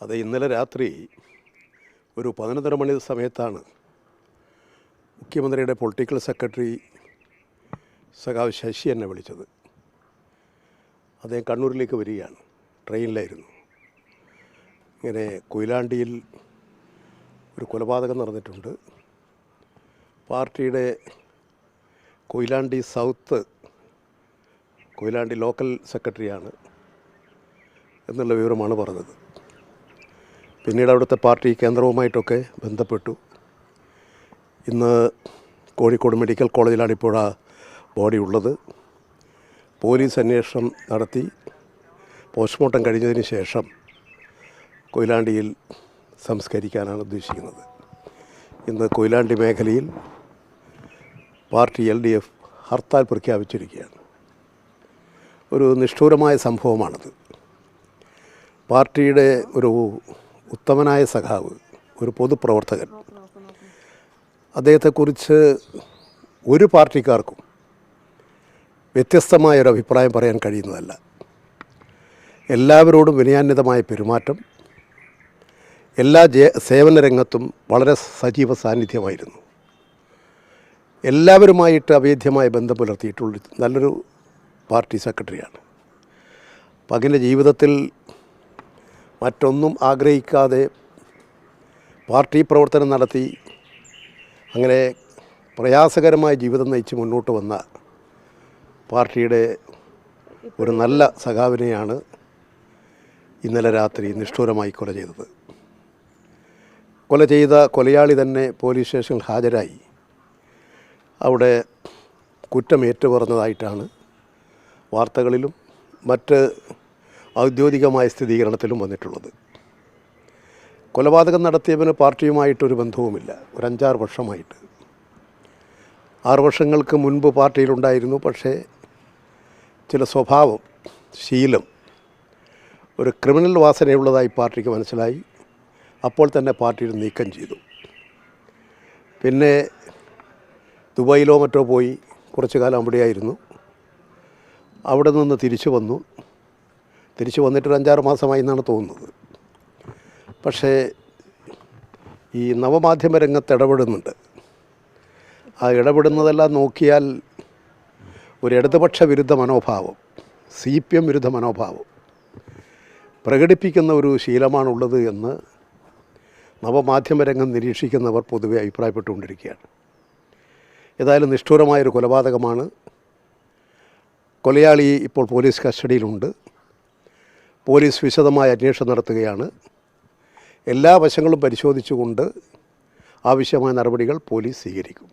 അത് ഇന്നലെ രാത്രി ഒരു പതിനൊന്നര മണി സമയത്താണ് മുഖ്യമന്ത്രിയുടെ പൊളിറ്റിക്കൽ സെക്രട്ടറി സഖാവ് ശശി എന്നെ വിളിച്ചത്. അദ്ദേഹം കണ്ണൂരിലേക്ക് വരികയാണ്. ട്രെയിനിലായിരുന്നു. ഇങ്ങനെ കൊയിലാണ്ടിയിൽ ഒരു കൊലപാതകം നടന്നിട്ടുണ്ട്. പാർട്ടിയുടെ കൊയിലാണ്ടി സൗത്ത് കൊയിലാണ്ടി ലോക്കൽ സെക്രട്ടറിയാണ് എന്നുള്ള വിവരമാണ് പറഞ്ഞത്. പിന്നീട് അവിടുത്തെ പാർട്ടി കേന്ദ്രവുമായിട്ടൊക്കെ ബന്ധപ്പെട്ടു. ഇന്ന് കോഴിക്കോട് മെഡിക്കൽ കോളേജിലാണ് ഇപ്പോൾ ആ ബോഡി ഉള്ളത്. പോലീസ് അന്വേഷണം നടത്തി. പോസ്റ്റ്മോർട്ടം കഴിഞ്ഞതിന് ശേഷം കൊയിലാണ്ടിയിൽ സംസ്കരിക്കാനാണ് ഉദ്ദേശിക്കുന്നത്. ഇന്ന് കൊയിലാണ്ടി മേഖലയിൽ party L D F hartal പ്രഖ്യാപിച്ചിരിക്കുകയാണ്. ഒരു നിഷ്ഠൂരമായ സംഭവമാണത്. പാർട്ടിയുടെ ഒരു ഉത്തമനായ സഖാവ് ഒരു പൊതുപ്രവർത്തകൻ. അദ്ദേഹത്തെക്കുറിച്ച് ഒരു പാർട്ടിക്കാർക്കും വ്യത്യസ്തമായ ഒരു അഭിപ്രായം പറയാൻ കഴിയുന്നതല്ല. എല്ലാവരോടും വിനയാന്വിതമായ പെരുമാറ്റം. എല്ലാ സേവന രംഗത്തും വളരെ സജീവ സാന്നിധ്യമായിരുന്നു. എല്ലാവരുമായിട്ട് അഭേദ്യമായ ബന്ധം പുലർത്തിയിട്ടുള്ള നല്ലൊരു പാർട്ടി സെക്രട്ടറിയാണ്. പകന്റെ ജീവിതത്തിൽ മറ്റൊന്നും ആഗ്രഹിക്കാതെ പാർട്ടി പ്രവർത്തനം നടത്തി അങ്ങനെ പ്രയാസകരമായ ജീവിതം നയിച്ച് മുന്നോട്ട് വന്ന പാർട്ടിയുടെ ഒരു നല്ല സഖാവിനെയാണ് ഇന്നലെ രാത്രി നിഷ്ഠൂരമായി കൊല ചെയ്തത്. കൊല ചെയ്ത കൊലയാളി തന്നെ പോലീസ് സ്റ്റേഷനിൽ ഹാജരായി. അവിടെ കുറ്റം ഏറ്റുപറഞ്ഞതായിട്ടാണ് വാർത്തകളിലും മറ്റ് ഔദ്യോഗികമായ സ്ഥിരീകരണത്തിലും വന്നിട്ടുള്ളത്. കൊലപാതകം നടത്തിയവന് പാർട്ടിയുമായിട്ടൊരു ബന്ധവുമില്ല. ഒരു അഞ്ചാറ് വർഷമായിട്ട്. ആറു വർഷങ്ങൾക്ക് മുൻപ് പാർട്ടിയിലുണ്ടായിരുന്നു. പക്ഷേ ചില സ്വഭാവം ശീലം ഒരു ക്രിമിനൽ വാസനയുള്ളതായി പാർട്ടിക്ക് മനസ്സിലായി. അപ്പോൾ തന്നെ പാർട്ടിയിൽ നീക്കം ചെയ്തു. പിന്നെ ദുബായിലോ മറ്റോ പോയി കുറച്ചു കാലം അവിടെയായിരുന്നു. അവിടെ നിന്ന് തിരിച്ചു വന്നു. തിരിച്ചു വന്നിട്ട് ഒരു അഞ്ചാറ് മാസമായി എന്നാണ് തോന്നുന്നത്. പക്ഷേ ഈ നവമാധ്യമ രംഗത്ത് ഇടപെടുന്നുണ്ട്. ആ ഇടപെടുന്നതെല്ലാം നോക്കിയാൽ ഒരു ഇടതുപക്ഷ വിരുദ്ധ മനോഭാവം സി പി എം വിരുദ്ധ മനോഭാവം പ്രകടിപ്പിക്കുന്ന ഒരു ശീലമാണുള്ളത് എന്ന് നവമാധ്യമ രംഗം നിരീക്ഷിക്കുന്നവർ പൊതുവെ അഭിപ്രായപ്പെട്ടുകൊണ്ടിരിക്കുകയാണ്. ഏതായാലും നിഷ്ഠൂരമായൊരു കൊലപാതകമാണ്. കൊലയാളി ഇപ്പോൾ പോലീസ് കസ്റ്റഡിയിലുണ്ട്. പോലീസ് വിശദമായ അന്വേഷണം നടത്തുകയാണ്. എല്ലാ വശങ്ങളും പരിശോധിച്ചുകൊണ്ട് ആവശ്യമായ നടപടികൾ പോലീസ് സ്വീകരിക്കും.